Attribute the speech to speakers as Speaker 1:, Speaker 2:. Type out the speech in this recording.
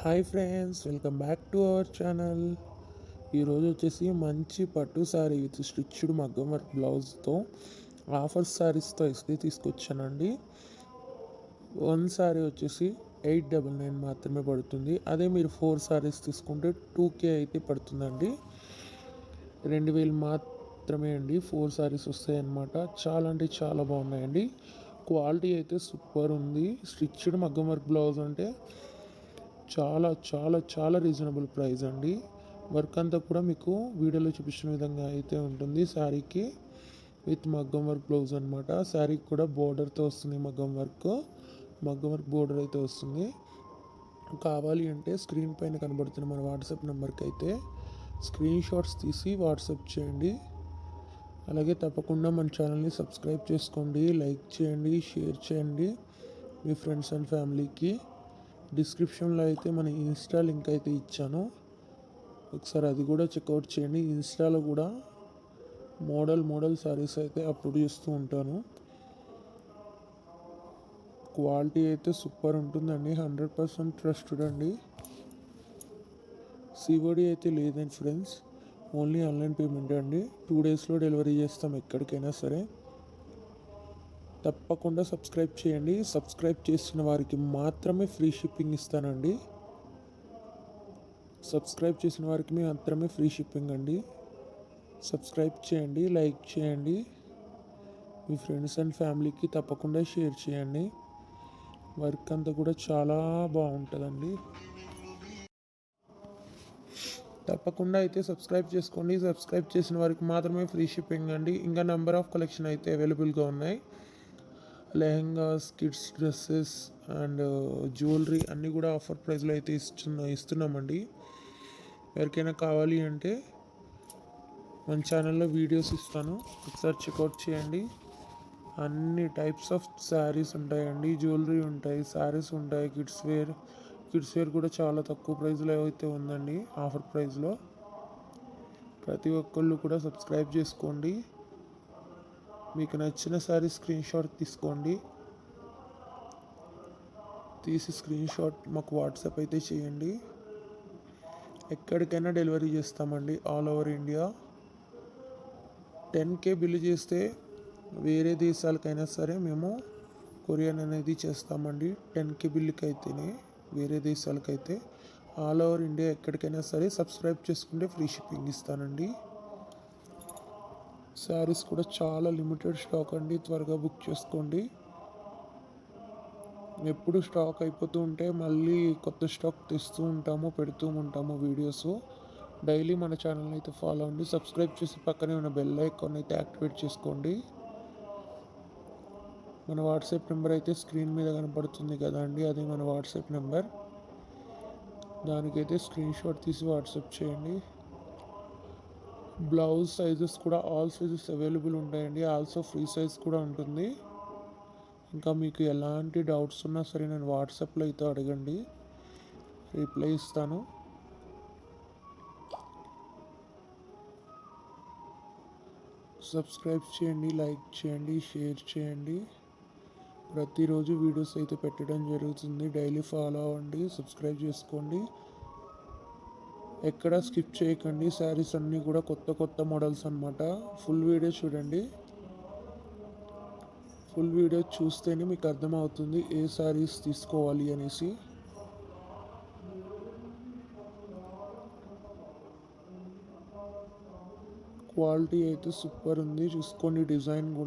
Speaker 1: Hi friends welcome back to our channel. ఈరోజు వచ్చేసి మంచి పట్టు శారీ విత్ స్టిచ్డ్ మగ్గం వర్క్ బ్లౌజ్తో ఆఫర్ శారీస్తో ఇస్తే తీసుకొచ్చానండి. వన్ శారీ వచ్చేసి ఎయిట్ డబల్ నైన్ మాత్రమే పడుతుంది. అదే మీరు ఫోర్ శారీస్ తీసుకుంటే టూ కే అయితే పడుతుందండి. రెండు వేలు మాత్రమే అండి ఫోర్ శారీస్ వస్తాయన్నమాట. చాలా అంటే చాలా బాగున్నాయండి. క్వాలిటీ అయితే సూపర్ ఉంది. స్టిచ్డ్ మగ్గం వర్క్ బ్లౌజ్ అంటే చాలా చాలా చాలా రీజనబుల్ ప్రైస్ అండి. వర్క్ అంతా కూడా మీకు వీడియోలో చూపించిన విధంగా అయితే ఉంటుంది. శారీకి విత్ మగ్గం వర్క్ బ్లౌజ్ అనమాట శారీకి కూడా బోర్డర్తో వస్తుంది మగ్గం వర్క్ మగ్గం వర్క్ బోర్డర్ అయితే వస్తుంది. కావాలి అంటే స్క్రీన్ పైన కనబడుతున్న మన వాట్సాప్ నెంబర్కి అయితే స్క్రీన్ షాట్స్ తీసి వాట్సాప్ చేయండి. అలాగే తప్పకుండా మన ఛానల్ని సబ్స్క్రైబ్ చేసుకోండి. లైక్ చేయండి షేర్ చేయండి మీ ఫ్రెండ్స్ అండ్ ఫ్యామిలీకి డిస్క్రిప్షన్లో అయితే మన ఇన్స్టా లింక్ అయితే ఇచ్చాను. ఒకసారి అది కూడా చెక్అవుట్ చేయండి. ఇన్స్టాలో కూడా మోడల్ మోడల్ సారీస్ అయితే అప్లోడ్ చేస్తూ ఉంటాను. క్వాలిటీ అయితే సూపర్ ఉంటుందండి. హండ్రెడ్ పర్సెంట్ ట్రస్టెడ్ అండి. సివడి అయితే లేదండి ఫ్రెండ్స్ ఓన్లీ ఆన్లైన్ పేమెంట్ అండి. టూ డేస్లో డెలివరీ చేస్తాం ఎక్కడికైనా సరే. తప్పకుండా సబ్స్క్రైబ్ చేయండి. సబ్స్క్రైబ్ చేసిన వారికి మాత్రమే ఫ్రీ షిప్పింగ్ ఇస్తానండి. సబ్స్క్రైబ్ చేసిన వారికి మాత్రమే ఫ్రీ షిప్పింగ్ అండి. సబ్స్క్రైబ్ చేయండి లైక్ చేయండి. మీ ఫ్రెండ్స్ అండ్ ఫ్యామిలీకి తప్పకుండా షేర్ చేయండి. వర్క్ అంతా కూడా చాలా బాగుంటుందండి. తప్పకుండా అయితే సబ్స్క్రైబ్ చేసుకోండి. సబ్స్క్రైబ్ చేసిన వారికి మాత్రమే ఫ్రీ షిప్పింగ్ అండి. ఇంకా నెంబర్ ఆఫ్ కలెక్షన్ అయితే అవైలబుల్గా ఉన్నాయి. Lehengas kids dresses and jewellery అన్నీ కూడా ఆఫర్ ప్రైస్లో అయితే ఇస్తున్నా ఇస్తున్నామండి. ఎవరికైనా కావాలి అంటే మన ఛానల్లో వీడియోస్ ఇస్తాను. ఒకసారి చెక్అవుట్ చేయండి. అన్ని టైప్స్ ఆఫ్ శారీస్ ఉంటాయండి. జ్యువెలరీ ఉంటాయి శారీస్ ఉంటాయి కిడ్స్ వేర్. కిడ్స్ వేర్ కూడా చాలా తక్కువ ప్రైస్లో అయితే ఉందండి ఆఫర్ ప్రైస్లో. ప్రతి ఒక్కళ్ళు కూడా సబ్స్క్రైబ్ చేసుకోండి. మీకు నచ్చిన సారీ స్క్రీన్ షాట్ తీసుకోండి. తీసి స్క్రీన్ షాట్ మాకు వాట్సాప్ అయితే చేయండి. ఎక్కడికైనా డెలివరీ చేస్తామండి all over India. Ten K bill చేస్తే వేరే దేశాలకైనా సరే మేము కొరియన్ అనేది చేస్తామండి. టెన్ కే బిల్లుకి అయితేనే వేరే దేశాలకైతే. ఆల్ ఓవర్ ఇండియా ఎక్కడికైనా సరే సబ్స్క్రైబ్ చేసుకుంటే ఫ్రీ షిప్పింగ్ ఇస్తానండి. శారీస్ కూడా చాలా లిమిటెడ్ స్టాక్ అండి. త్వరగా బుక్ చేసుకోండి. ఎప్పుడు స్టాక్ అయిపోతూ ఉంటే మళ్ళీ కొత్త స్టాక్ తెస్తూ ఉంటాము పెడుతూ ఉంటాము వీడియోస్ డైలీ మన ఛానల్ని అయితే ఫాలో అవ్వండి సబ్స్క్రైబ్ చేసి పక్కనే ఉన్న బెల్ ఐకాన్ అయితే యాక్టివేట్ చేసుకోండి. మన వాట్సాప్ నెంబర్ అయితే స్క్రీన్ మీద కనపడుతుంది కదా అండి అది మన వాట్సాప్ నెంబర్ దానికైతే స్క్రీన్ షాట్ తీసి వాట్సాప్ చేయండి. బ్లౌజ్ సైజెస్ కూడా ఆల్ సైజెస్ అవైలబుల్ ఉంటాయండి. ఆల్సో ఫ్రీ సైజ్ కూడా ఉంటుంది. ఇంకా మీకు ఎలాంటి డౌట్స్ ఉన్నా సరే నేను వాట్సాప్లో అయితే అడగండి. రిప్లై ఇస్తాను. సబ్స్క్రైబ్ చేయండి లైక్ చేయండి షేర్ చేయండి. ప్రతిరోజు వీడియోస్ అయితే పెట్టడం జరుగుతుంది. డైలీ ఫాలో అవ్వండి సబ్స్క్రైబ్ చేసుకోండి. ఎక్కడ స్కిప్ చేయకండి. శారీస్ అన్నీ కూడా కొత్త కొత్త మోడల్స్ అనమాట ఫుల్ వీడియో చూడండి. ఫుల్ వీడియో చూస్తేనే మీకు అర్థమవుతుంది ఏ శారీస్ తీసుకోవాలి అనేసి. క్వాలిటీ అయితే సూపర్ ఉంది. చూసుకోండి డిజైన్ కూడా.